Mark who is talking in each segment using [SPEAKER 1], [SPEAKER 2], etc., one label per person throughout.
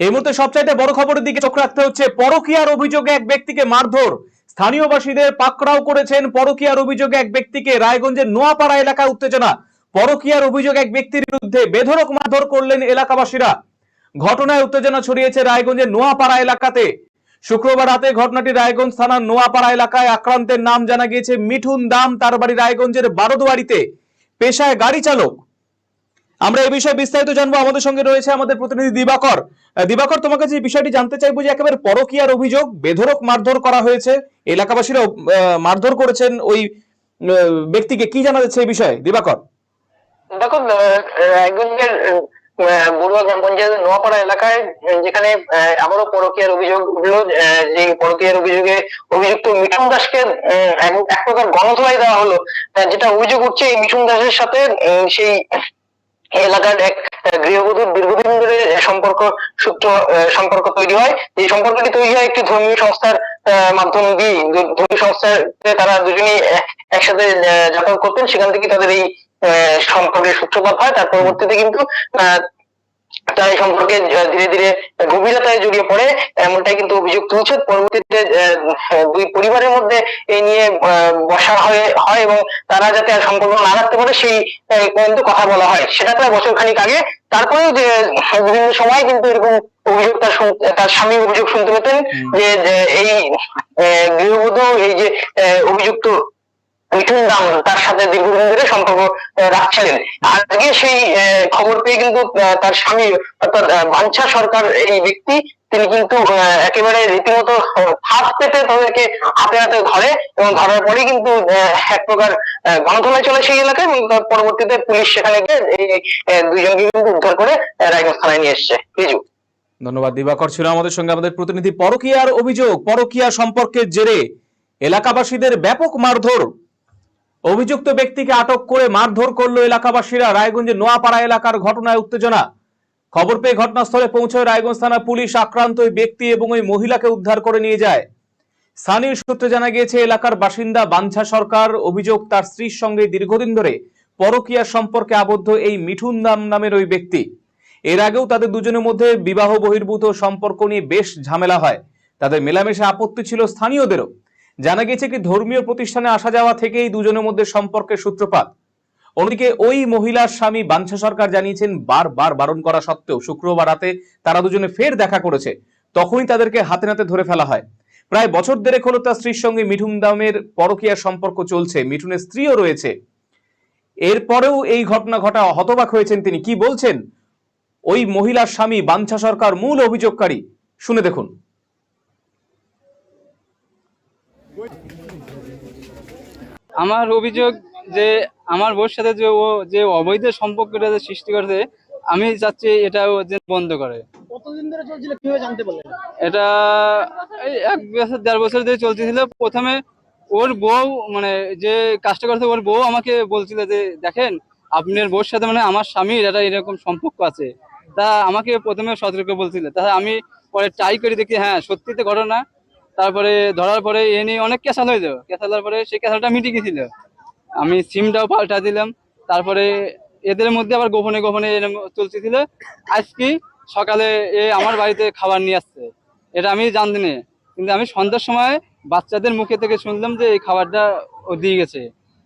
[SPEAKER 1] এই মুহূর্তে সবচাইতে বড় খবরের দিকে চোখ রাখতে হচ্ছে পরকীয়ার অভিযোগে এক ব্যক্তিকে মারধর। স্থানীয়বাসীদের পাকড়াও করেছেন পরকীয়ার অভিযোগে এক ব্যক্তিকে রায়গঞ্জের নোয়াপাড়া এলাকায় উত্তেজনা। পরকীয়ার অভিযোগ এক ব্যক্তির বিরুদ্ধে বেধড়ক মারধর করলেন এলাকাবাসীরা। ঘটনায় উত্তেজনা ছড়িয়েছে রায়গঞ্জের নোয়াপাড়া এলাকাতে। শুক্রবার রাতে ঘটনাটি রায়গঞ্জ থানার নোয়াপাড়া এলাকায় আক্রান্তের নাম জানা গিয়েছে মিঠুন দাম, তার বাড়ি রায়গঞ্জের বারোদুয়ারিতে। পেশায় গাড়ি চালক। আমরা এই বিষয়ে বিস্তারিত জানব। আমাদের সঙ্গে রয়েছে আমাদের প্রতিনিধি দিবাকর। দিবাকর তোমাকে যে বিষয়টি জানতে চাইব যে একেবারে পরকীয়ার অভিযোগ বেধরক মারধর করা হয়েছে এলাকাবাসীরা মারধর করেছেন ওই ব্যক্তিকে কি জানা যাচ্ছে এই বিষয়ে? দিবাকর।
[SPEAKER 2] দেখো রায়গঞ্জের বড়ুয়া গ্রাম পঞ্চায়েতের নোয়াপাড়া এলাকায় যেখানে আবারও পরকীয়ার অভিযোগ উঠল যে পরকীয়ার অভিযোগে অভিযুক্ত মিঠুন দাসকে এক- প্রকার গণধোলাই দেওয়া হলো। যেটা অভিযোগ উঠছে এই মিঠুন দাসের সাথে সেই এলাকার এক আহ, গৃহবধূর দীর্ঘদিন সম্পর্ক সূত্র সম্পর্ক তৈরি হয়। এই সম্পর্কটি তৈরি হয় একটি ধর্মীয় সংস্থার মাধ্যম দিয়ে। ধর্মীয় সংস্থাতে তারা দুজনেই একসাথে যাতায়াত করতেন। সেখান থেকে তাদের এই সম্পর্কের সূত্রপাত হয়। তার পরবর্তীতে কিন্তু তারা এই সম্পর্কে ধীরে ধীরে গভীরতায় জড়িয়ে পড়ে। এমনটাই কিন্তু অভিযোগ তুলছে। পরবর্তীতে দুই পরিবারের মধ্যে এই নিয়ে বসা হয়ে, হয় এবং তারা যাতে সম্পর্ক না রাখতে পারে, সেই পর্যন্ত কথা বলা হয়। সেটা প্রায় বছর খানিক আগে তারপরেও যে বিভিন্ন সময় কিন্তু এরকম অভিযোগ তার তার স্বামী অভিযোগ শুনতে পেতেন যে এই গৃহবধূ এই যে অভিযুক্ত মিঠুন দাম তার সাথে দীর্ঘদিন ধরে সম্পর্ক রাখছিলেন। আজকে সেই খবর পেয়ে কিন্তু তার স্বামী অর্থাৎ ভাঞ্ছা সরকার এই ব্যক্তি তিনি কিন্তু একেবারে রীতিমতো ফাঁস পেতে তাদেরকে হাতে হাতে ধরে এবং ধরার পরে কিন্তু এক প্রকার আহ, চলে সেই এলাকায় এবং পরবর্তীতে পুলিশ সেখানে গিয়ে এই দুইজনকে কিন্তু উদ্ধার করে রায়গঞ্জ থানায় নিয়ে এসছে। রিজু।
[SPEAKER 1] ধন্যবাদ দিবাকর ছিল আমাদের সঙ্গে। আমাদের প্রতিনিধি পরকীয়ার অভিযোগ পরকীয়া সম্পর্কের জেরে এলাকাবাসীদের ব্যাপক মারধর। অভিযুক্ত ব্যক্তিকে আটক করে মারধর করল এলাকাবাসীরা। রায়গঞ্জের নোয়াপাড়া এলাকার ঘটনায় উত্তেজনা। খবর পেয়ে ঘটনাস্থলে পৌঁছয় রায়গঞ্জ থানা পুলিশ আক্রান্ত ওই ব্যক্তি এবং ওই মহিলাকে উদ্ধার করে নিয়ে যায়। স্থানীয় সূত্রে জানা গিয়েছে, এলাকার বাসিন্দা বাঞ্ছা সরকার অভিযোগ তার স্ত্রীর সঙ্গে দীর্ঘদিন ধরে পরকীয়া সম্পর্কে আবদ্ধ এই মিঠুন নাম নামের ওই ব্যক্তি। এর আগেও তাদের দুজনের মধ্যে বিবাহ বহির্ভূত সম্পর্ক নিয়ে বেশ ঝামেলা হয়। তাদের মেলামেশে আপত্তি ছিল স্থানীয়দেরও। জানা গেছে কি, ধর্মীয় প্রতিষ্ঠানে আসা যাওয়া থেকেই দুজনের মধ্যে সম্পর্কের সূত্রপাত। অন্যদিকে ওই মহিলার স্বামী বাঞ্ছা সরকার জানিয়েছেন, বারবার বারণ করা সত্ত্বেও শুক্রবার রাতে তারা দুজনে ফের দেখা করেছে। তখনই তাদেরকে হাতে নাতে ধরে ফেলা হয়। প্রায় বছর দেড়েক হলো তার স্ত্রীর সঙ্গে মিঠুন দামের পরকীয়া সম্পর্ক চলছে। মিঠুনের স্ত্রীও রয়েছে। এরপরেও এই ঘটনা ঘটা হতবাক হয়েছেন তিনি। কি বলছেন? ওই মহিলার স্বামী বাঞ্ছা সরকার মূল অভিযোগকারী। শুনে দেখুন।
[SPEAKER 3] আমার অভিযোগ যে আমার বউর সাথে যে ও যে অবৈধ সম্পর্কটা যে সৃষ্টি করেছে আমি চাচ্ছি এটা যে বন্ধ করে।
[SPEAKER 4] কতদিন ধরে চলছিল কীভাবে জানতে পারলেন?
[SPEAKER 3] এটা এই এক বছর দেড় বছর ধরে চলতেছিল। প্রথমে ওর বউ মানে যে কাজটা করছে ওর বউ আমাকে বলছিল যে দেখেন আপনার বউর সাথে মানে আমার স্বামীর একটা এরকম সম্পর্ক আছে। তা আমাকে প্রথমে সতর্ক বলছিল। তা আমি পরে ট্রাই করে দেখি হ্যাঁ সত্যিতে ঘটনা। তারপরে ধরার পরে এ নিয়ে অনেক ক্যাসাল হয়ে যাবে। ক্যাসালের পরে সেই ক্যাসালটা মিটে গেছিল। আমি সিমটাও পাল্টা দিলাম। তারপরে এদের মধ্যে আবার গোপনে গোপনে এরম চলতেছিল আজকে সকালে এ আমার বাড়িতে খাবার নিয়ে আসছে। এটা আমি জানতে নেই। কিন্তু আমি সন্ধ্যার সময় বাচ্চাদের মুখে থেকে শুনলাম যে এই খাবারটা ও দিয়ে গেছে।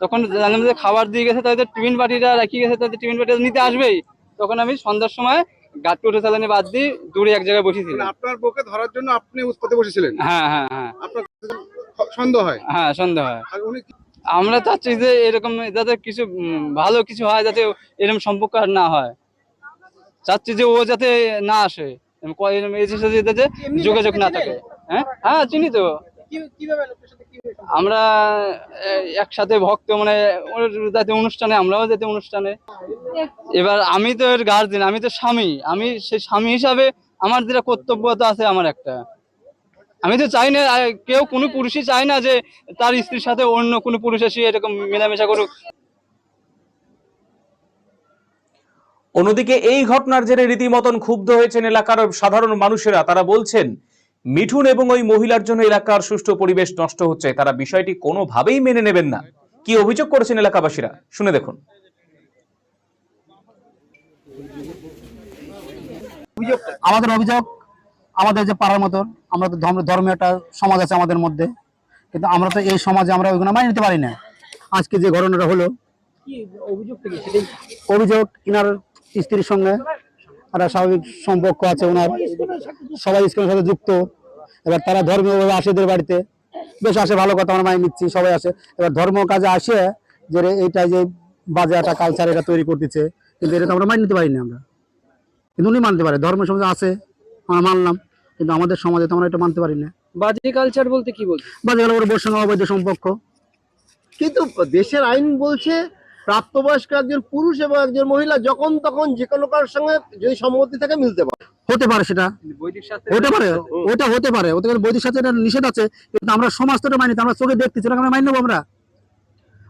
[SPEAKER 3] তখন জানলাম যে খাবার দিয়ে গেছে তাদের টিফিন বাটিটা রেখে গেছে তাদের টিফিন বাটিটা নিতে আসবেই। তখন আমি সন্ধ্যার সময় গাট্টু উঠে চালানি বাদ দিয়ে দূরে এক জায়গায়
[SPEAKER 5] মানে
[SPEAKER 3] বসেছিলাম
[SPEAKER 5] আপনার বউকে ধরার জন্য আপনি উৎপত্তি বসেছিলেন?
[SPEAKER 3] হ্যাঁ হ্যাঁ হ্যাঁ।
[SPEAKER 5] আপনার সন্দেহ হয়?
[SPEAKER 3] হ্যাঁ সন্ধ্যা হয়।
[SPEAKER 5] উনি
[SPEAKER 3] আমরা চাচ্ছি যে এরকম যাতে কিছু ভালো কিছু হয় যাতে এরকম সম্পর্ক আর না হয়। চাচ্ছি যে ও যাতে না আসে সাথে যোগাযোগ না থাকে। হ্যাঁ? হ্যাঁ চিনি তো? আমরা একসাথে ভক্ত মানে ওর যাতে অনুষ্ঠানে আমরাও যেতে অনুষ্ঠানে। এবার আমি তো এর গার্জেন আমি তো স্বামী। আমি সেই স্বামী হিসাবে আমার যেটা কর্তব্যতা আছে আমার একটা। আমি তো চাই না কেউ কোনো পুরুষই চায় না যে তার স্ত্রীর সাথে অন্য কোনো পুরুষ এসে এরকম মেলামেশা করুক।
[SPEAKER 1] অন্যদিকে এই ঘটনার জেরে রীতিমতন ক্ষুব্ধ হয়েছেন এলাকার সাধারণ মানুষেরা। তারা বলছেন মিঠুন এবং ওই মহিলার জন্য এলাকার সুষ্ঠু পরিবেশ নষ্ট হচ্ছে। তারা বিষয়টি কোনোভাবেই মেনে নেবেন না। কি অভিযোগ করেছেন এলাকাবাসীরা? শুনে দেখুন।
[SPEAKER 6] আমাদের অভিযোগ আমাদের যে পাড়ার মতো আমরা তো ধর্ম ধর্মীয় একটা সমাজ আছে আমাদের মধ্যে। কিন্তু আমরা তো এই সমাজে আমরা ওইগুলো মানিয়ে নিতে পারি না। আজকে যে ঘটনাটা হলো,
[SPEAKER 4] অভিযোগ
[SPEAKER 6] ইনার স্ত্রীর সঙ্গে একটা স্বাভাবিক সম্পর্ক আছে ওনার। সবাই স্কুলের সাথে যুক্ত। এবার তারা ধর্মীয়ভাবে আসে এদের বাড়িতে। বেশ আসে, ভালো কথা, আমরা মাইনে নিচ্ছি, সবাই আসে। এবার ধর্ম কাজে আসে যে রে, এইটা যে বাজে একটা কালচার এটা তৈরি করতেছে, কিন্তু এটা তো আমরা মাইনে নিতে পারি না আমরা। কিন্তু উনি মানতে পারে, ধর্মের সমাজে আছে, আমরা মানলাম। কিন্তু আমাদের সমাজে তো আমরা এটা মানতে পারি না।
[SPEAKER 3] বাজে কালচার বলতে কি বলছে?
[SPEAKER 6] বাজে বোর সঙ্গে অবৈধ সম্পর্ক।
[SPEAKER 7] কিন্তু দেশের আইন বলছে প্রাপ্তবয়স্ক একজন পুরুষ এবং একজন মহিলা যখন তখন যে কোনো কারোর সঙ্গে যদি সম্মতি থাকে মিলতে পারে।
[SPEAKER 6] হতে পারে সেটা। হতে পারে ওটা হতে পারে। ওতে কিন্তু বৈদিক সাথে এটা নিষেধ আছে কিন্তু আমরা সমাজ তো এটা মানি আমরা চোখে দেখতেছি ওটাকে আমরা মানি নেব আমরা।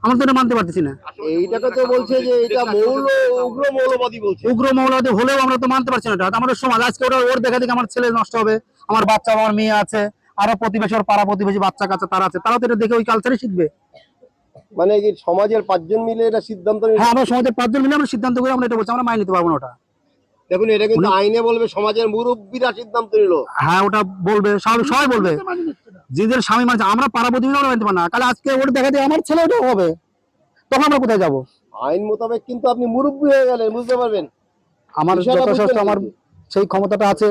[SPEAKER 6] আমরা তো এটা মানতে পারতেছি না।
[SPEAKER 7] এইটাকে তো বলছে যে এটা মৌল উগ্র মৌলবাদী বলছে।
[SPEAKER 6] উগ্র মৌলবাদী হলেও আমরা তো মানতে পারছি না এটা। আমাদের সমাজ আজকে ওটা ওর দেখা দেখে আমার ছেলে নষ্ট হবে আমার বাচ্চা আমার মেয়ে আছে আরও প্রতিবেশী পাড়া প্রতিবেশী বাচ্চা কাচ্চা তারা আছে তারাও তো এটা দেখে ওই কালচারই শিখবে।
[SPEAKER 7] মানে কি সমাজের পাঁচজন মিলে এটা সিদ্ধান্ত
[SPEAKER 6] হ্যাঁ আমরা সমাজের পাঁচজন মিলে আমরা সিদ্ধান্ত করে আমরা এটা বলছি আমরা মাইনে নিতে পারব না ওটা।
[SPEAKER 7] দেখুন এটা কিন্তু আইনে বলবে সমাজের মুরব্বীরা সিদ্ধান্ত নিল।
[SPEAKER 6] হ্যাঁ ওটা বলবে স্বাভাবিক সবাই বলবে। যিদের স্বামী মানছে আমরা পাড়া প্রতিবেশী আমরা মানতে পারি না। কালে আজকে ওটা দেখা যায় আমার ছেলে ওটাও হবে। তখন আমরা কোথায় যাব?
[SPEAKER 7] আইন মোতাবেক কিন্তু আপনি মুরব্বী হয়ে গেলেন বুঝতে পারবেন।
[SPEAKER 6] আমার যথাযথ আমার সেই ক্ষমতাটা আছে।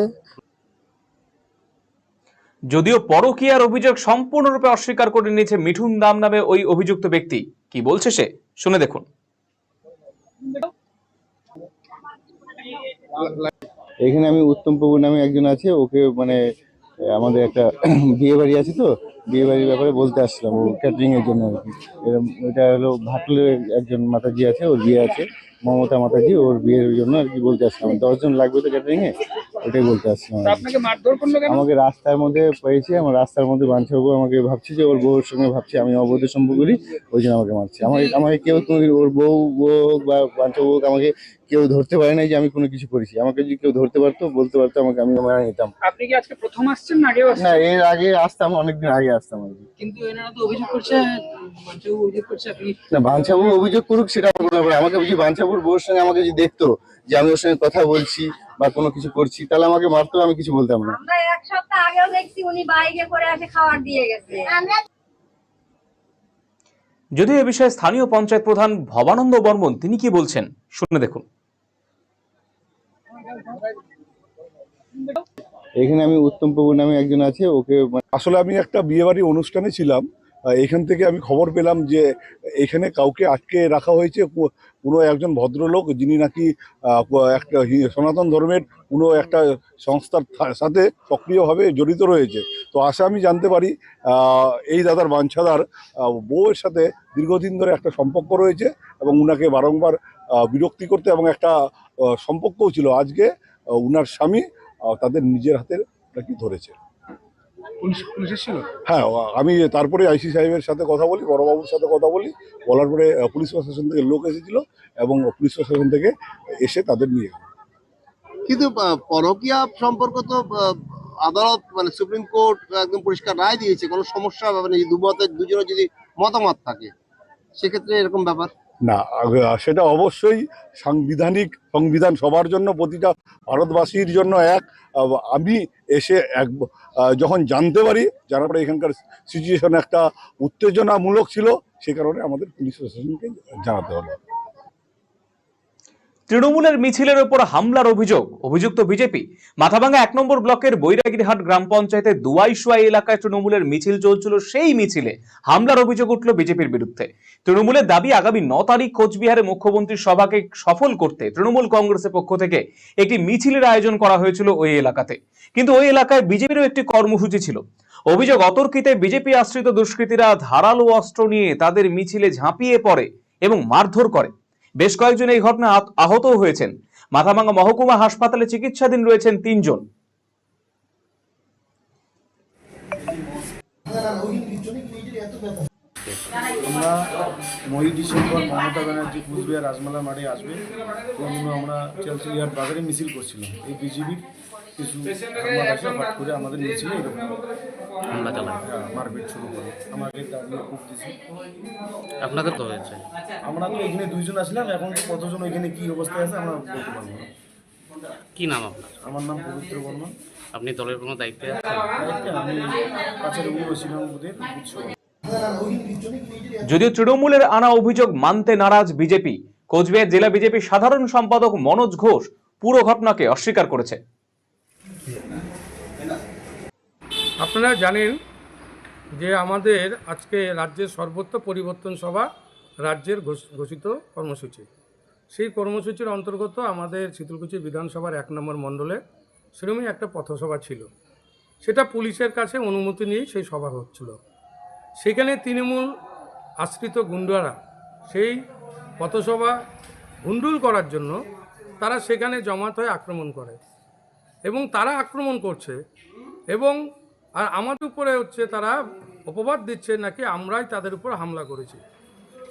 [SPEAKER 1] যদিও পরকীয়ার অভিযোগ সম্পূর্ণরূপে অস্বীকার করে নিয়েছে মিঠুন দাম নামে ওই অভিযুক্ত ব্যক্তি। কি বলছে সে? শুনে দেখুন।
[SPEAKER 8] এখানে আমি উত্তম প্রভু নামে একজন আছে ওকে মানে আমাদের একটা বিয়ে বাড়ি আছে তো, বিয়ে বাড়ির ব্যাপারে বলতে আসছিলাম, ও ক্যাটারিং এর জন্য আর কি। এরম, ওইটা হলো ভাটলের একজন মাতাজি আছে, ওর বিয়ে আছে। মমতা মাতাজি ওর বিয়ের জন্য আর কি বলতে আসছিলাম। দশজন লাগবে তো ক্যাটারিং এ ওটাই বলতে
[SPEAKER 4] কেন?
[SPEAKER 8] আমাকে রাস্তার মধ্যে পেয়েছে আমার রাস্তার মধ্যে বাঞ্ছাবু আমাকে ভাবছি যে ওর বউর সঙ্গে ভাবছি আমি অবৈধ সম্পর্ক করি ওই জন্য আমাকে মারছে। আমাকে আমাকে কেউ ওর বউ বউ হোক বা বাঞ্ছাবু হোক আমাকে কেউ ধরতে পারে না যে আমি কোনো কিছু করেছি। আমাকে যদি কেউ ধরতে পারতো বলতে পারতো আমাকে আমি মেনে নিতাম।
[SPEAKER 4] আপনি কি আজকে প্রথম আসছেন না আগেও আসছেন?
[SPEAKER 8] না এর আগে আসতাম অনেকদিন আগে আসতাম আর কি।
[SPEAKER 4] কিন্তু এনারা তো অভিযোগ করছে মঞ্চেও অভিযোগ করছে আপনি
[SPEAKER 8] না বাঞ্ছাবু অভিযোগ করুক সেটা আমার কোনো ব্যাপার না। যদি বাঞ্ছাবুর বউর সঙ্গে আমাকে যদি দেখতো যে আমি ওর সঙ্গে কথা বলছি বা কোনো কিছু করছি তাহলে আমাকে মারতো আমি কিছু বলতাম না।
[SPEAKER 9] আমরা এক সপ্তাহ আগেও দেখছি উনি বাইকে করে এসে খাবার দিয়ে গেছে।
[SPEAKER 1] যদিও এ বিষয়ে স্থানীয় পঞ্চায়েত প্রধান ভবানন্দ বর্মন তিনি কি বলছেন? শুনে দেখুন।
[SPEAKER 8] এখানে আমি উত্তম প্রভু নামে একজন আছে ওকে মানে
[SPEAKER 10] আসলে আমি একটা বিয়েবাড়ি অনুষ্ঠানে ছিলাম। এখান থেকে আমি খবর পেলাম যে এখানে কাউকে আটকে রাখা হয়েছে। কোনো একজন ভদ্রলোক যিনি নাকি একটা সনাতন ধর্মের কোনো একটা সংস্থার সাথে সক্রিয়ভাবে জড়িত রয়েছে। তো আশা আমি জানতে পারি এই দাদার বাঞ্ছাদার বউয়ের সাথে দীর্ঘদিন ধরে একটা সম্পর্ক রয়েছে এবং উনাকে বারংবার বিরক্তি করতে এবং একটা সম্পর্কও ছিল। আজকে উনার স্বামী তাদের নিজের হাতে নাকি ধরেছে।
[SPEAKER 5] পুলিশের ছিল
[SPEAKER 10] হ্যাঁ আমি তারপরে আইসি সাহেবের সাথে কথা বলি বড়বাবুর সাথে কথা বলি বলার পরে পুলিশ প্রশাসন থেকে লোক এসেছিল এবং পুলিশ প্রশাসন থেকে এসে তাদের নিয়ে গেল।
[SPEAKER 7] কিন্তু পরকিয়া সম্পর্ক তো আদালত মানে সুপ্রিম কোর্ট একদম পরিষ্কার রায় দিয়েছে কোনো সমস্যা হবে না যদি দুমতের দুজনের যদি মতামত থাকে সেক্ষেত্রে এরকম ব্যাপার।
[SPEAKER 10] না সেটা অবশ্যই সাংবিধানিক সংবিধান সবার জন্য, প্রতিটা ভারতবাসীর জন্য এক। আমি এসে এক যখন জানতে পারি যারা পরে এখানকার সিচুয়েশন একটা উত্তেজনামূলক ছিল, সে কারণে আমাদের পুলিশ প্রশাসনকে জানাতে হলো।
[SPEAKER 1] তৃণমূলের মিছিলের ওপর হামলার অভিযোগ। অভিযুক্ত বিজেপি মাথাভাঙ্গা এক নম্বর ব্লকের বৈরাগীরহাট গ্রাম পঞ্চায়েতের দুয়াইশুয়া এলাকায় তৃণমূলের মিছিল চলছিল, সেই মিছিলে হামলার অভিযোগ উঠল বিজেপির বিরুদ্ধে। তৃণমূলের দাবি, আগামী ন তারিখ কোচবিহারে মুখ্যমন্ত্রীর সভাকে সফল করতে তৃণমূল কংগ্রেসের পক্ষ থেকে একটি মিছিলের আয়োজন করা হয়েছিল ওই এলাকাতে। কিন্তু ওই এলাকায় বিজেপিরও একটি কর্মসূচি ছিল। অভিযোগ, অতর্কিতে বিজেপি আশ্রিত দুষ্কৃতীরা ধারালো অস্ত্র নিয়ে তাদের মিছিলে ঝাঁপিয়ে পড়ে এবং মারধর করে। বেশ কয়েকজন এই ঘটনা আহত হয়েছেন। মাথাভাঙ্গা মহকুমা হাসপাতালে চিকিৎসাধীন রয়েছেন তিনজন।
[SPEAKER 11] আমরা নয়ই ডিসেম্বর মমতা ব্যানার্জি, কুচবিহার রাজমালা মাঠে আসবে। আমরা চালচিলিহাট বাজারে মিছিল করছিলাম। এই বিজেপির কিছু করে আমাদের এরকম হামলা চালায় মারপিট শুরু করে
[SPEAKER 12] আপনাদের তো হয়েছে
[SPEAKER 11] আমরা তো এখানে দুইজন আসলাম এখন কতজন ওইখানে কি অবস্থায় আছে আমরা বলতে পারব না
[SPEAKER 12] কি নাম আপনার
[SPEAKER 11] আমার নাম পবিত্র বর্মন
[SPEAKER 12] আপনি দলের কোনো দায়িত্বে।
[SPEAKER 1] যদিও তৃণমূলের আনা অভিযোগ মানতে নারাজ বিজেপি, কোচবিহার জেলা বিজেপির সাধারণ সম্পাদক মনোজ ঘোষ পুরো ঘটনাকে অস্বীকার করেছে
[SPEAKER 5] আপনারা জানেন যে আমাদের আজকে রাজ্যের সর্বত্র পরিবর্তন সভা রাজ্যের ঘোষ- ঘোষিত কর্মসূচি। সেই কর্মসূচির অন্তর্গত আমাদের শীতলকুচি বিধানসভার এক নম্বর মণ্ডলে সেরকমই একটা পথসভা ছিল। সেটা পুলিশের কাছে অনুমতি নিয়েই সেই সভা হচ্ছিল। সেখানে তৃণমূল আশ্রিত গুন্ডারা সেই পথসভা হুন্ডুল করার জন্য তারা সেখানে জমাত হয়ে আক্রমণ করে এবং তারা আক্রমণ করছে এবং আর আমাদের উপরে হচ্ছে তারা অপবাদ দিচ্ছে নাকি আমরাই তাদের উপর হামলা করেছি।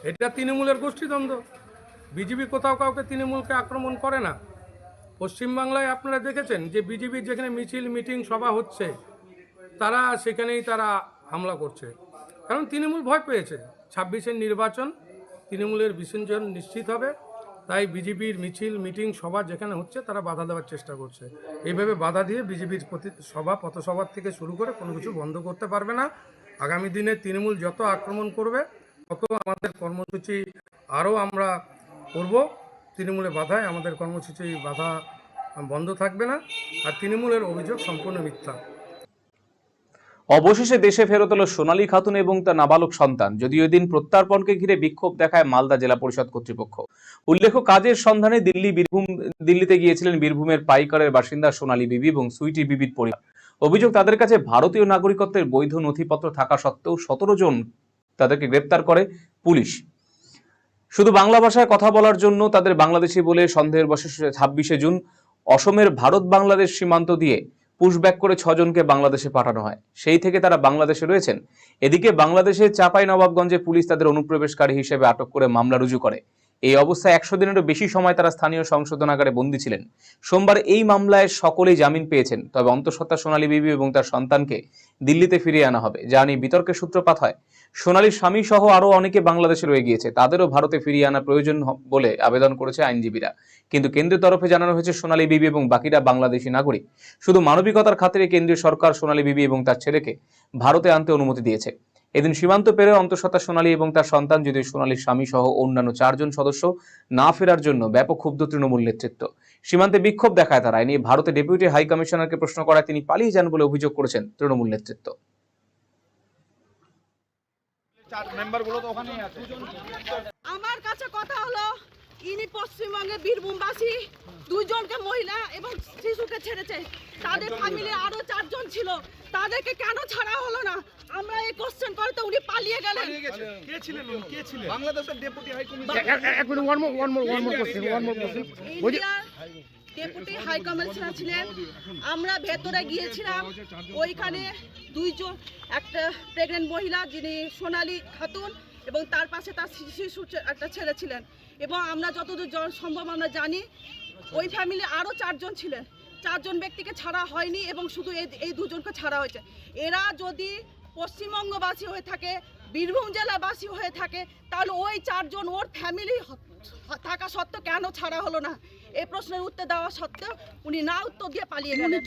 [SPEAKER 5] এটা তৃণমূলের গোষ্ঠীদ্বন্দ্ব। বিজেপি কোথাও কাউকে তৃণমূলকে আক্রমণ করে না। পশ্চিমবাংলায় আপনারা দেখেছেন যে বিজেপির যেখানে মিছিল, মিটিং, সভা হচ্ছে, তারা সেখানেই তারা হামলা করছে। কারণ তৃণমূল ভয় পেয়েছে। ছাব্বিশের নির্বাচন, তৃণমূলের বিসর্জন নিশ্চিত হবে। তাই বিজেপির মিছিল, মিটিং, সভা যেখানে হচ্ছে তারা বাধা দেওয়ার চেষ্টা করছে। এইভাবে বাধা দিয়ে বিজেপির প্রতি সভা পথসভার থেকে শুরু করে কোনো কিছু বন্ধ করতে পারবে না। আগামী দিনে তৃণমূল যত আক্রমণ করবে, তত আমাদের কর্মসূচি আরও আমরা করব। তৃণমূলে বাধায় আমাদের কর্মসূচি বাধা বন্ধ থাকবে না। আর তৃণমূলের অভিযোগ সম্পূর্ণ মিথ্যা।
[SPEAKER 1] অবশেষে দেশে ফেরত এলো সোনালী খাতুন এবং তার নাবালক সন্তান। যদিও এদিন প্রত্যার্পণকে ঘিরে বিক্ষোভ দেখায় মালদা জেলা পরিষদ কর্তৃপক্ষ। উল্লেখ্য, কাজের সন্ধানে দিল্লি বীরভূম, দিল্লিতে গিয়েছিলেন বীরভূমের পাইকারের বাসিন্দা সোনালী বিবি এবং সুইটি বিবির পরিবার। অভিযোগ, তাদের কাছে ভারতীয় নাগরিকত্বের বৈধ নথিপত্র থাকা সত্ত্বেও সতেরো জন তাদেরকে গ্রেপ্তার করে পুলিশ। শুধু বাংলা ভাষায় কথা বলার জন্য তাদের বাংলাদেশি বলে সন্দেহের বশে ছাব্বিশে জুন, অসমের ভারত বাংলাদেশ সীমান্ত দিয়ে পুশব্যাক করে ছজনকে বাংলাদেশে পাঠানো হয়। সেই থেকে তারা বাংলাদেশে রয়েছেন। এদিকে বাংলাদেশের চাপাই নবাবগঞ্জে পুলিশ তাদের অনুপ্রবেশকারী হিসেবে আটক করে মামলা রুজু করে। এই অবস্থায় একশো দিনেরও বেশি সময় তারা স্থানীয় সংশোধনাগারে বন্দী ছিলেন। সোমবার এই মামলায় সকলেই জামিন পেয়েছেন, তবে অন্তঃসত্ত্বা সোনালী বিবি এবং তার সন্তানকে দিল্লিতে ফিরিয়ে আনা হবে। যা নিয়ে বিতর্কের সূত্রপাত হয়। সোনালীর স্বামী সহ আরও অনেকে বাংলাদেশে রয়ে গিয়েছে। তাদেরও ভারতে ফিরিয়ে আনা প্রয়োজন বলে আবেদন করেছে আইনজীবীরা। কিন্তু কেন্দ্রের তরফে জানানো হয়েছে সোনালী বিবি এবং বাকিরা বাংলাদেশি নাগরিক। শুধু মানবিকতার খাতিরে কেন্দ্রীয় সরকার সোনালী বিবি এবং তার ছেলেকে ভারতে আনতে অনুমতি দিয়েছে। এদিন সীমান্ত পেরে অন্তঃসত্ত্বা সোনালী এবং তার সন্তান যদি সোনালীর স্বামী সহ অন্যান্য চারজন সদস্য না ফেরার জন্য ব্যাপক ক্ষুব্ধ তৃণমূল নেতৃত্ব। সীমান্তে বিক্ষোভ দেখায় তারা। এ নিয়ে ভারতে ডেপুটি হাই কমিশনারকে প্রশ্ন করায় তিনি পালিয়ে যান বলে অভিযোগ করেছেন তৃণমূল নেতৃত্ব।
[SPEAKER 9] আমার কাছে কথা হলো ইনি পশ্চিমবঙ্গের বীরভূমবাসী দুইজনকে মহিলা এবং শিশুকে ছেড়েছে। তাদের ফ্যামিলি আরও চারজন ছিল। তাদেরকে কেন ছাড়া হলো না? আমরা এই কোশ্চেন করে তো উনি পালিয়ে গেলেন। ইন্ডিয়ার ডেপুটি হাই কমিশনার ছিলেন। আমরা ভেতরে গিয়েছিলাম। ওইখানে দুইজন একটা প্রেগনেন্ট মহিলা যিনি সোনালী খাতুন এবং তার পাশে তার শিশু একটা ছেলে ছিলেন। এবং আমরা যতদূর সম্ভব আমরা জানি, ওই ফ্যামিলি আরও চারজন ছিলেন। চারজন ব্যক্তিকে ছাড়া হয়নি এবং শুধু এই এই দুজনকে ছাড়া হয়েছে। এরা যদি পশ্চিমবঙ্গবাসী হয়ে থাকে, বীরভূম জেলাবাসী হয়ে থাকে, তাহলে ওই চারজন ওর ফ্যামিলি থাকা সত্ত্বেও কেন ছাড়া হলো না? এই প্রশ্নের উত্তর দেওয়া সত্ত্বেও উনি না উত্তর দিয়ে পালিয়ে গেলেন।